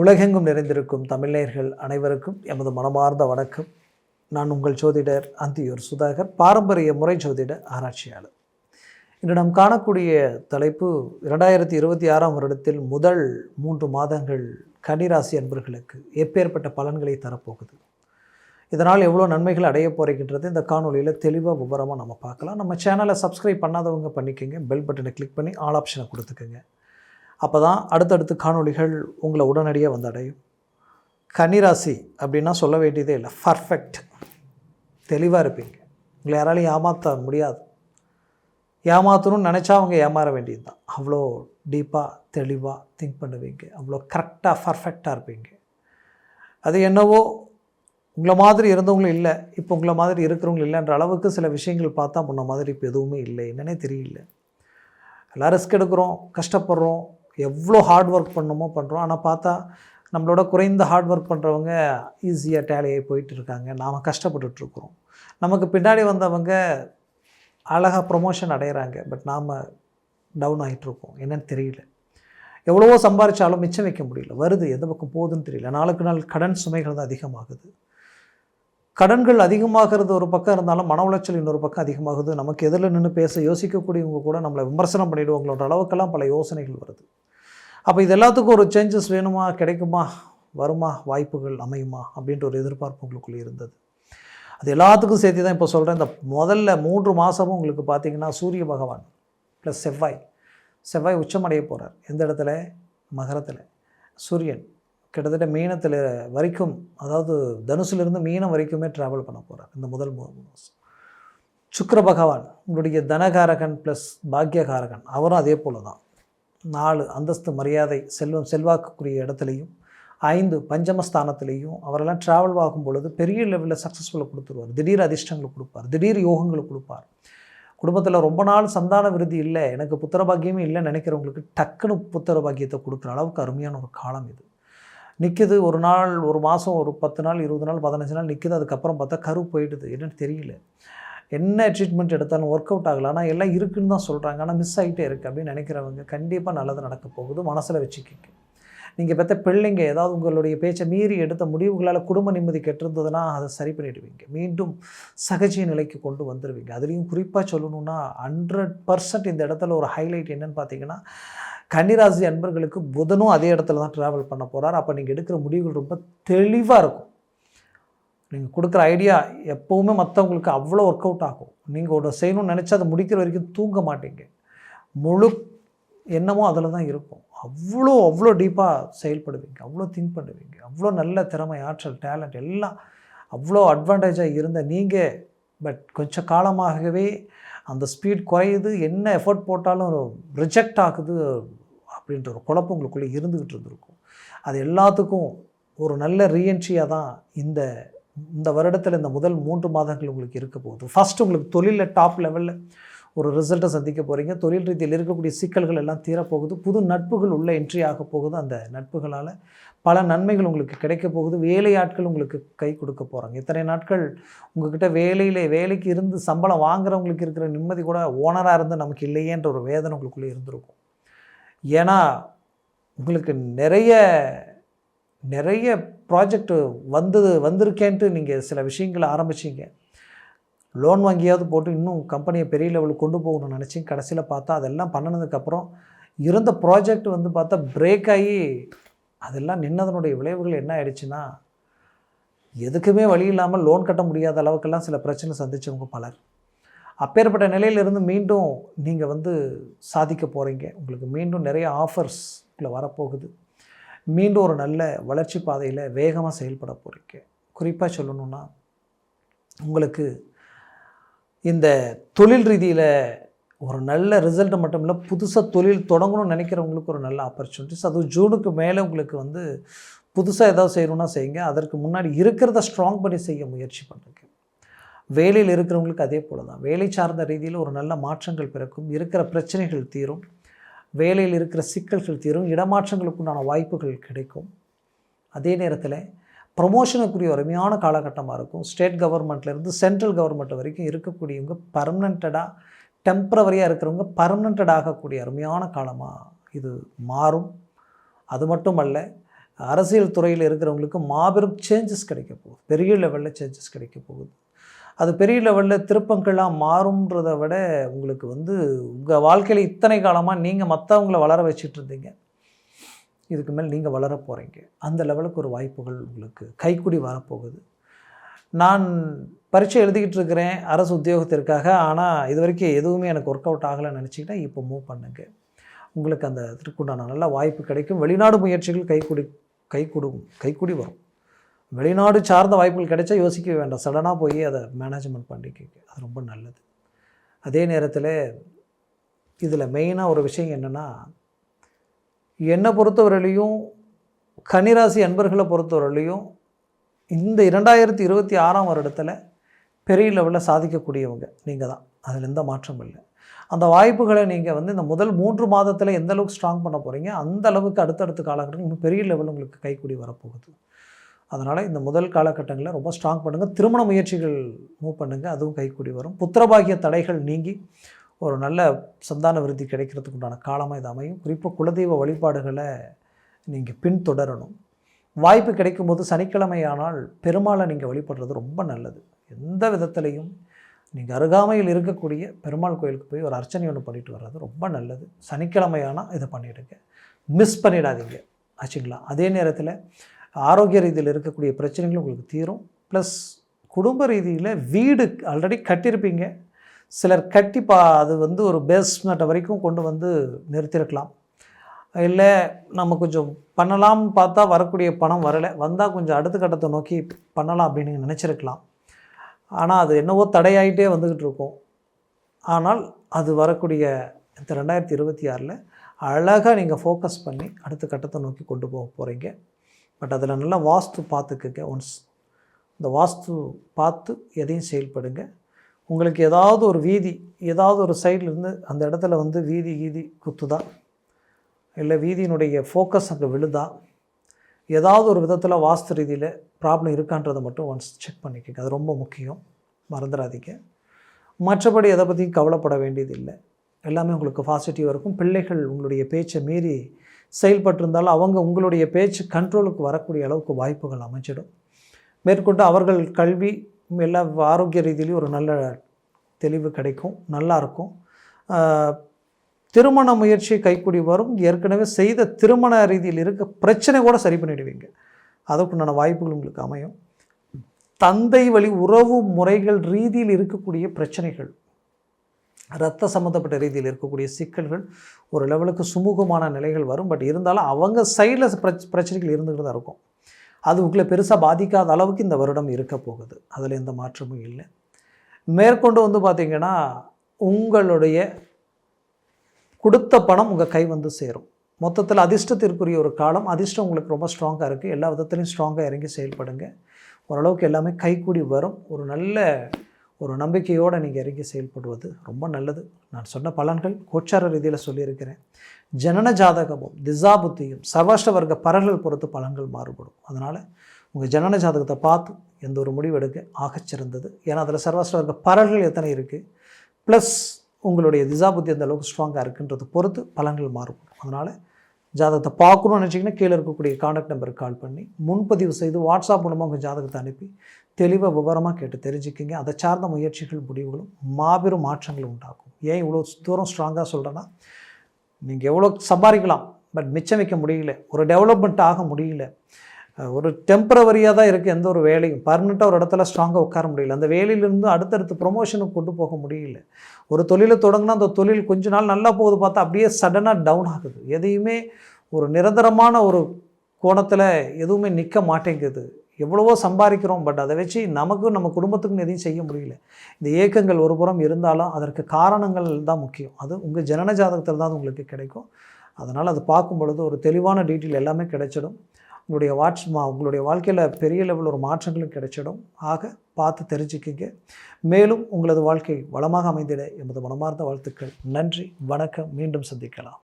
உலகெங்கும் நிறைந்திருக்கும் தமிழர்கள் அனைவருக்கும் எமது மனமார்ந்த வணக்கம். நான் உங்கள் ஜோதிடர் அந்தியூர் சுதாகர் பாரம்பரிய முறை ஜோதிட ஆராய்ச்சியாளர். இன்று நாம் காணக்கூடிய தலைப்பு இரண்டாயிரத்தி இருபத்தி ஆறாம் வருடத்தில் முதல் மூன்று மாதங்கள் கன்னிராசி அன்பர்களுக்கு எப்பேற்பட்ட பலன்களை தரப்போகுது. இதனால் எவ்வளோ நன்மைகள் அடைய போகின்றது இந்த காணொலியில் தெளிவாக விவரமாக நம்ம பார்க்கலாம். நம்ம சேனலை சப்ஸ்கிரைப் பண்ணாதவங்க பண்ணிக்கோங்க பெல் பட்டனை கிளிக் பண்ணி ஆல் ஆப்ஷனை கொடுத்துக்கோங்க. அப்போ தான் அடுத்தடுத்து காணொளிகள் உங்களை உடனடியாக வந்தடையும். கன்னிராசி அப்படின்னா சொல்ல வேண்டியதே இல்லை. பர்ஃபெக்ட் தெளிவாக இருப்பீங்க. உங்களை யாராலையும் ஏமாற்ற முடியாது. ஏமாற்றணும்னு நினச்சா அவங்க ஏமாற வேண்டியது தான் அவ்வளோ டீப்பாக தெளிவாக திங்க் பண்ணுவீங்க. அவ்வளோ கரெக்டாக பர்ஃபெக்டாக இருப்பீங்க. அது என்னவோ உங்களை மாதிரி இருந்தவங்களும் இல்லை. இப்போ உங்களை மாதிரி இருக்கிறவங்களும் இல்லைன்ற அளவுக்கு சில விஷயங்கள் பார்த்தா முன்ன மாதிரி இப்போ எதுவுமே இல்லை. என்னன்னே தெரியல. எல்லாம் ரிஸ்க் எடுக்கிறோம் கஷ்டப்படுறோம். எவ்வளோ ஹார்ட் ஒர்க் பண்ணணுமோ பண்ணுறோம் ஆனால் பார்த்தா நம்மளோட குறைந்த ஹார்ட் ஒர்க் பண்ணுறவங்க ஈஸியாக டேலியாகி போயிட்டு இருக்காங்க. நாம் கஷ்டப்பட்டுட்ருக்குறோம் நமக்கு பின்னாடி வந்தவங்க அழகாக ப்ரொமோஷன் அடைகிறாங்க பட் நாம் டவுன் ஆகிட்டுருக்கோம் என்னன்னு தெரியல. எவ்வளவோ சம்பாரித்தாலும் மிச்சம் வைக்க முடியல. வருது. எந்த பக்கம் போகுதுன்னு தெரியல. நாளுக்கு நாள் கடன் சுமைகள் தான் அதிகமாகுது. கடன்கள் அதிகமாகிறது ஒரு பக்கம் இருந்தாலும் மன உளைச்சல் இன்னொரு பக்கம் அதிகமாகுது. நமக்கு எதில் நின்று பேச யோசிக்கக்கூடியவங்க கூட நம்மளை விமர்சனம் பண்ணிவிடுவோங்களோட அளவுக்கெல்லாம் பல யோசனைகள் வருது. அப்போ இது எல்லாத்துக்கும் ஒரு சேஞ்சஸ் வேணுமா கிடைக்குமா வருமா வாய்ப்புகள் அமையுமா அப்படின்ற ஒரு எதிர்பார்ப்பு உங்களுக்குள்ளே இருந்தது. அது எல்லாத்துக்கும் சேர்த்து தான் இப்போ சொல்கிறேன் இந்த முதல்ல மூன்று மாதமும் உங்களுக்கு பார்த்தீங்கன்னா சூரிய பகவான் ப்ளஸ் செவ்வாய். செவ்வாய் உச்சமடைய போகிறார் எந்த இடத்துல? மகரத்தில். சூரியன் கிட்டத்தட்ட மீனத்தில் வரைக்கும் அதாவது தனுசுலேருந்து மீனம் வரைக்குமே ட்ராவல் பண்ண போகிறார் இந்த முதல் மூணு மாதம் சுக்கர பகவான். உங்களுடைய தனகாரகன் ப்ளஸ் பாக்யகாரகன். அவரும் அதே போல தான் நாலு அந்தஸ்து மரியாதை செல்வம் செல்வாக்குக்குரிய இடத்துலையும் ஐந்து பஞ்சமஸ்தானத்திலையும் அவரெல்லாம் ட்ராவல் ஆகும் பொழுது பெரிய லெவலில் சக்ஸஸ்ஃபுல்லாக கொடுத்துருவார். திடீர் அதிர்ஷ்டங்களை கொடுப்பார். திடீர் யோகங்களை கொடுப்பார். குடும்பத்தில் ரொம்ப நாள் சந்தான விருதி இல்லை. எனக்கு புத்திர பாக்கியமே இல்லைன்னு நினைக்கிறவங்களுக்கு டக்குன்னு புத்திர பாக்கியத்தை கொடுக்குற அளவுக்கு அருமையான ஒரு காலம் இது. நிற்குது ஒரு நாள் ஒரு மாதம் ஒரு பத்து நாள் இருபது நாள் பதினஞ்சு நாள் நிற்கிது அதுக்கப்புறம் பார்த்தா கரு போயிடுது. என்னென்னு தெரியல. என்ன ட்ரீட்மெண்ட் எடுத்தாலும் ஒர்க் அவுட் ஆகலை. ஆனால் எல்லாம் இருக்குன்னு தான் சொல்கிறாங்க ஆனால் மிஸ் ஆகிட்டே இருக்குது அப்படின்னு நினைக்கிறவங்க கண்டிப்பாக நல்லது நடக்க போகுது. மனசில் வச்சுக்கிங்க. நீங்கள் பெற்ற பிள்ளைங்க ஏதாவது உங்களுடைய பேச்சை மீறி எடுத்த முடிவுகளால் குடும்ப நிம்மதி கெட்டிருந்ததுன்னா அதை சரி பண்ணிடுவீங்க. மீண்டும் சகஜ நிலைக்கு கொண்டு வந்துடுவீங்க அதுலேயும் குறிப்பாக சொல்லணும்னா ஹண்ட்ரட் பர்சன்ட் இந்த இடத்துல ஒரு ஹைலைட் என்னன்னு பார்த்தீங்கன்னா கன்னிராசி அன்பர்களுக்கு புதனும் அதே இடத்துல தான் ட்ராவல் பண்ண போகிறார் அப்போ நீங்கள் எடுக்கிற முடிவுகள் ரொம்ப தெளிவாக இருக்கும். நீங்கள் கொடுக்குற ஐடியா எப்போவுமே மற்றவங்களுக்கு அவ்வளோ ஒர்க் அவுட் ஆகும். நீங்கள் ஒரு செய்யணும்னு நினச்சா அதை முடிக்கிற வரைக்கும் தூங்க மாட்டீங்க. முழு எண்ணமோ அதில் தான் இருக்கும். அவ்வளோ அவ்வளோ டீப்பாக செயல்படுவீங்க. அவ்வளோ திங்க் பண்ணுவீங்க. அவ்வளோ நல்ல திறமை ஆற்றல் டேலண்ட் எல்லாம் அவ்வளோ அட்வான்டேஜாக இருந்த நீங்கள் பட் கொஞ்சம் காலமாகவே அந்த ஸ்பீட் குறையுது. என்ன எஃபர்ட் போட்டாலும் ரிஜெக்ட் ஆகுது அப்படின்ற ஒரு குழப்பம் உங்களுக்குள்ளே இருந்துக்கிட்டு இருந்திருக்கும். அது எல்லாத்துக்கும் ஒரு நல்ல ரீஎன்ட்ரியாக தான் இந்த இந்த வருடத்தில் இந்த முதல் மூன்று மாதங்கள் உங்களுக்கு இருக்க போகுது. ஃபஸ்ட் உங்களுக்கு தொழிலில் டாப் லெவலில் ஒரு ரிசல்ட்டை சந்திக்க போகிறீங்க தொழில் ரீதியில் இருக்கக்கூடிய சிக்கல்கள் எல்லாம் தீரப்போகுது. புது நட்புகள் உள்ள என்ட்ரி ஆக போகுது. அந்த நட்புகளால் பல நன்மைகள் உங்களுக்கு கிடைக்க போகுது. வேலையாட்கள் உங்களுக்கு கை கொடுக்க போகிறாங்க இத்தனை நாட்கள் உங்ககிட்ட வேலையில் வேலைக்கு இருந்து சம்பளம் வாங்குறவங்களுக்கு இருக்கிற நிம்மதி கூட ஓனராக இருந்து நமக்கு இல்லையேன்ற ஒரு வேதனை உங்களுக்குள்ளே இருந்திருக்கும். ஏன்னா உங்களுக்கு நிறைய நிறைய ப்ராஜெக்ட் வந்தது வந்திருக்கேன்ட்டு நீங்கள் சில விஷயங்களை ஆரம்பிச்சிங்க. லோன் வாங்கியாவது போட்டு இன்னும் கம்பெனியை பெரிய லெவலுக்கு கொண்டு போகணும்னு நினச்சி கடைசியில் பார்த்தா அதெல்லாம் பண்ணினதுக்கப்புறம் இருந்த ப்ராஜெக்ட் வந்து பார்த்தா பிரேக் ஆகி அதெல்லாம் நின்னதனுடைய விளைவுகள் என்ன ஆயிடுச்சுன்னா எதுக்குமே வழி இல்லாமல் லோன் கட்ட முடியாத அளவுக்கெல்லாம் சில பிரச்சனை சந்தித்தவங்க பலர். அப்பேற்பட்ட நிலையிலிருந்து மீண்டும் நீங்கள் வந்து சாதிக்க போகிறீங்க உங்களுக்கு மீண்டும் நிறைய ஆஃபர்ஸ் வரப்போகுது. மீண்டும் ஒரு நல்ல வளர்ச்சி பாதையில் வேகமாக செயல்பட போகிறீங்க குறிப்பாக சொல்லணுன்னா உங்களுக்கு இந்த தொழில் ரீதியில் ஒரு நல்ல ரிசல்ட் மட்டும் இல்லை புதுசாக தொழில் தொடங்கணும்னு நினைக்கிறவங்களுக்கு ஒரு நல்ல ஆப்பர்ச்சுனிட்டிஸ் அதுவும் ஜூனுக்கு மேலே உங்களுக்கு வந்து புதுசாக ஏதாவது செய்யணும்னா செய்யுங்க. அதற்கு முன்னாடி இருக்கிறத ஸ்ட்ராங் பண்ணி செய்ய முயற்சி பண்ணுங்க. வேலையில் இருக்கிறவங்களுக்கு அதே போல் தான் வேலை சார்ந்த ரீதியில் ஒரு நல்ல மாற்றங்கள் பிறக்கும். இருக்கிற பிரச்சனைகள் தீரும். வேலையில் இருக்கிற சிக்கல்கள் தீரும் இடமாற்றங்களுக்குண்டான வாய்ப்புகள் கிடைக்கும். அதே நேரத்தில் ப்ரொமோஷனுக்குரிய அருமையான காலகட்டமாக இருக்கும். ஸ்டேட் கவர்மெண்ட்லேருந்து சென்ட்ரல் கவர்மெண்ட் வரைக்கும் இருக்கக்கூடியவங்க பர்மனெண்டடாக டெம்ப்ரவரியாக இருக்கிறவங்க பர்மனெண்டட் ஆகக்கூடிய அருமையான காலமாக இது மாறும். அது மட்டும் அல்ல அரசியல் துறையில் இருக்கிறவங்களுக்கு மாபெரும் சேஞ்சஸ் கிடைக்க போகுது. பெரிய லெவலில் சேஞ்சஸ் கிடைக்க போகுது. அது பெரிய லெவலில் திருப்பங்களாக மாறும்ன்றதை விட உங்களுக்கு வந்து உங்கள் வாழ்க்கையில் இத்தனை காலமாக நீங்கள் மற்றவங்களை வளர வச்சுட்டு இருந்தீங்க இதுக்கு மேல் நீங்கள் வளர போகிறீங்க அந்த லெவலுக்கு ஒரு வாய்ப்புகள் உங்களுக்கு கைக்குடி வரப்போகுது. நான் பரீட்சை எழுதிக்கிட்டு இருக்கிறேன் அரசு உத்தியோகத்திற்காக. ஆனால் இது வரைக்கும் எதுவுமே எனக்கு ஒர்க் அவுட் ஆகலைன்னு நினச்சிக்கிட்டா இப்போ மூவ் பண்ணுங்க. உங்களுக்கு அந்த இதற்குண்டான நல்ல வாய்ப்பு கிடைக்கும். வெளிநாடு முயற்சிகள் கைக்குடி கைக்குடும் கைக்குடி வரும். வெளிநாடு சார்ந்த வாய்ப்புகள் கிடைச்சா யோசிக்க வேண்டாம். சடனாக போய் அதை மேனேஜ்மெண்ட் பண்ணிக்க அது ரொம்ப நல்லது. அதே நேரத்தில் இதில் மெயினாக ஒரு விஷயம் என்னென்னா என்னை பொறுத்தவரையிலையும் கன்னிராசி அன்பர்களை பொறுத்தவரையிலையும் இந்த இரண்டாயிரத்தி இருபத்தி ஆறாம் வருடத்தில் பெரிய லெவலில் சாதிக்கக்கூடியவங்க நீங்கள் தான். அதில் எந்த மாற்றமும் இல்லை. அந்த வாய்ப்புகளை நீங்கள் வந்து இந்த முதல் மூன்று மாதத்தில் எந்த அளவுக்கு ஸ்ட்ராங் பண்ண போகிறீங்க அந்த அளவுக்கு அடுத்தடுத்த காலகட்டத்தில் இன்னும் பெரிய லெவல் உங்களுக்கு கைக்கூடி வரப்போகுது. அதனால் இந்த முதல் காலகட்டங்களில் ரொம்ப ஸ்ட்ராங் பண்ணுங்கள் திருமண முயற்சிகள் மூவ் பண்ணுங்கள் அதுவும் கைக்கூடி வரும். புத்திரபாகிய தடைகள் நீங்கி ஒரு நல்ல சந்தான விருத்தி கிடைக்கிறதுக்கு உண்டான காலமாக இது அமையும். குறிப்பாக குலதெய்வ வழிபாடுகளை நீங்கள் பின்தொடரணும். வாய்ப்பு கிடைக்கும்போது சனிக்கிழமையானால் பெருமாளை நீங்கள் வழிபடுறது ரொம்ப நல்லது. எந்த விதத்துலையும் நீங்கள் அருகாமையில் இருக்கக்கூடிய பெருமாள் கோயிலுக்கு போய் ஒரு அர்ச்சனை ஒன்று பண்ணிட்டு வர்றது ரொம்ப நல்லது. சனிக்கிழமையானால் இதை பண்ணிவிடுங்க மிஸ் பண்ணிடாதீங்க. ஆச்சுங்களா? அதே நேரத்தில் ஆரோக்கிய ரீதியில் இருக்கக்கூடிய பிரச்சனைகளும் உங்களுக்கு தீரும். ப்ளஸ் குடும்ப ரீதியில் வீடு ஆல்ரெடி கட்டியிருப்பீங்க. சிலர் கட்டி பா அது வந்து ஒரு பேஸ்மெண்ட்டை வரைக்கும் கொண்டு வந்து நிறுத்தியிருக்கலாம். இல்லை நம்ம கொஞ்சம் பண்ணலாம்னு பார்த்தா வரக்கூடிய பணம் வரலை. வந்தால் கொஞ்சம் அடுத்த கட்டத்தை நோக்கி பண்ணலாம் அப்படின்னு நினச்சிருக்கலாம். ஆனால் அது என்னவோ தடையாயிட்டே வந்துக்கிட்டு இருக்கும். ஆனால் அது வரக்கூடிய இந்த ரெண்டாயிரத்தி இருபத்தி ஆறில் அழகாக நீங்கள் ஃபோக்கஸ் பண்ணி அடுத்த கட்டத்தை நோக்கி கொண்டு போக போகிறீங்க பட் அதில் நல்லா வாஸ்து பார்த்துக்குங்க ஒன்ஸ். இந்த வாஸ்து பார்த்து எதையும் செயல்படுங்க. உங்களுக்கு ஏதாவது ஒரு வீதி ஏதாவது ஒரு சைட்லேருந்து அந்த இடத்துல வந்து வீதி கீதி குத்துதா? இல்லை வீதியினுடைய ஃபோக்கஸ் அங்கே விழுதா? ஏதாவது ஒரு விதத்தில் வாஸ்து ரீதியில் ப்ராப்ளம் இருக்கான்றதை மட்டும் ஒன்ஸ் செக் பண்ணிக்கோங்க. அது ரொம்ப முக்கியம். மறந்துடாதீங்க. மற்றபடி எதை பற்றியும் கவலைப்பட வேண்டியது இல்லை எல்லாமே உங்களுக்கு பாசிட்டிவாக இருக்கும். பிள்ளைகள் உங்களுடைய பேச்சை மீறி செயல்பட்டிருந்தாலும் அவங்க உங்களுடைய பேச்சு கண்ட்ரோலுக்கு வரக்கூடிய அளவுக்கு வாய்ப்புகள் அமைச்சிடும் மேற்கொண்டு அவர்கள் கல்வி எல்லா ஆரோக்கிய ரீதியிலையும் ஒரு நல்ல தெளிவு கிடைக்கும் நல்லாயிருக்கும் திருமண முயற்சி கைக்கூடி வரும். ஏற்கனவே செய்த திருமண ரீதியில் இருக்க பிரச்சனை கூட சரி பண்ணிடுவீங்க. அதற்குண்டான வாய்ப்புகள் உங்களுக்கு அமையும். தந்தை வழி உறவு முறைகள் ரீதியில் இருக்கக்கூடிய பிரச்சனைகள் ரத்த சம்மந்தப்பட்ட ரீதியில் இருக்கக்கூடிய சிக்கல்கள் ஒரு லெவலுக்கு சுமூகமான நிலைகள் வரும். பட் இருந்தாலும் அவங்க சைடில் பிரச்சனைகள் இருந்துகிட்டு தான் இருக்கும். அது உங்களை பெருசாக பாதிக்காத அளவுக்கு இந்த வருடம் இருக்க போகுது. அதில் எந்த மாற்றமும் இல்லை. மேற்கொண்டு வந்து பார்த்திங்கன்னா உங்களுடைய கொடுத்த பணம் உங்கள் கை வந்து சேரும். மொத்தத்தில் அதிர்ஷ்டத்திற்குரிய ஒரு காலம். அதிர்ஷ்டம் உங்களுக்கு ரொம்ப ஸ்ட்ராங்காக இருக்குது எல்லா விதத்துலையும் ஸ்ட்ராங்காக இறங்கி செயல்படுங்க. ஓரளவுக்கு எல்லாமே கைக்கூடி வரும். ஒரு நல்ல ஒரு நம்பிக்கையோடு நீங்கள் இறங்கி செயல்படுவது ரொம்ப நல்லது. நான் சொன்ன பலன்கள் கோச்சார ரீதியில் சொல்லியிருக்கிறேன். ஜனன ஜாதகமும் திசா புத்தியும் சர்வாஷ்ட வர்க்க பரல்கள் பொறுத்து பலன்கள் மாறுபடும். அதனால் உங்கள் ஜனன ஜாதகத்தை பார்த்து எந்த ஒரு முடிவு எடுக்க ஆகச்சிறந்தது. ஏன்னா அதில் சர்வாஷ்ட வர்க்க பரல்கள் எத்தனை இருக்குது ப்ளஸ் உங்களுடைய திசா புத்தி அந்த அளவுக்கு ஸ்ட்ராங்காக இருக்குன்றது பொறுத்து பலன்கள் மாறுபடும். அதனால் ஜாதகத்தை பார்க்கணும்னு நினச்சிங்கன்னா கீழே இருக்கக்கூடிய காண்டாக்ட் நம்பருக்கு கால் பண்ணி முன்பதிவு செய்து வாட்ஸ்அப் மூலமாக உங்கள் ஜாதகத்தை அனுப்பி தெளிவாக விவரமாக கேட்டு தெரிஞ்சுக்கிங்க. அதை சார்ந்த முயற்சிகள் முடிவுகளும் மாபெரும் மாற்றங்கள் உண்டாகும். ஏன் இவ்வளோ தூரம் ஸ்ட்ராங்காக சொல்கிறேன்னா நீங்கள் எவ்வளோ சம்பாதிக்கலாம் பட் மிச்சம் வைக்க முடியல ஒரு டெவலப்மெண்ட் ஆக முடியல ஒரு டெம்பரவரியாக தான் இருக்குது எந்த ஒரு வேலையும். பர்மனெண்ட்டாக ஒரு இடத்துல ஸ்ட்ராங்காக உட்கார முடியல. அந்த வேலையிலேருந்து அடுத்தடுத்து ப்ரொமோஷனுக்கு கொண்டு போக முடியல. ஒரு தொழிலை தொடங்கினா அந்த தொழில் கொஞ்ச நாள் நல்லா போகுது பார்த்தா அப்படியே சடனாக டவுன் ஆகுது. எதையுமே ஒரு நிரந்தரமான ஒரு கோணத்தில் எதுவுமே நிற்க மாட்டேங்குது. எவ்வளவோ சம்பாதிக்கிறோம். பட் அதை வச்சு நமக்கும் நம்ம குடும்பத்துக்கும் எதையும் செய்ய முடியல. இந்த ஏக்கங்கள் ஒரு புறம் இருந்தாலும் அதற்கு காரணங்கள் தான் முக்கியம். அது உங்கள் ஜனன ஜாதகத்தில் தான் உங்களுக்கு கிடைக்கும். அதனால் அது பார்க்கும் பொழுது ஒரு தெளிவான டீட்டெயில் எல்லாமே கிடைச்சிடும். உங்களுடைய வாட்ச் மா உங்களுடைய வாழ்க்கையில் பெரிய லெவல் ஒரு மாற்றங்களும் கிடைச்சிடும். ஆக பார்த்து தெரிஞ்சுக்கிங்க. மேலும் உங்களது வாழ்க்கை வளமாக அமைந்திட எமது மனமார்ந்த வாழ்த்துக்கள். நன்றி வணக்கம். மீண்டும் சந்திக்கலாம்.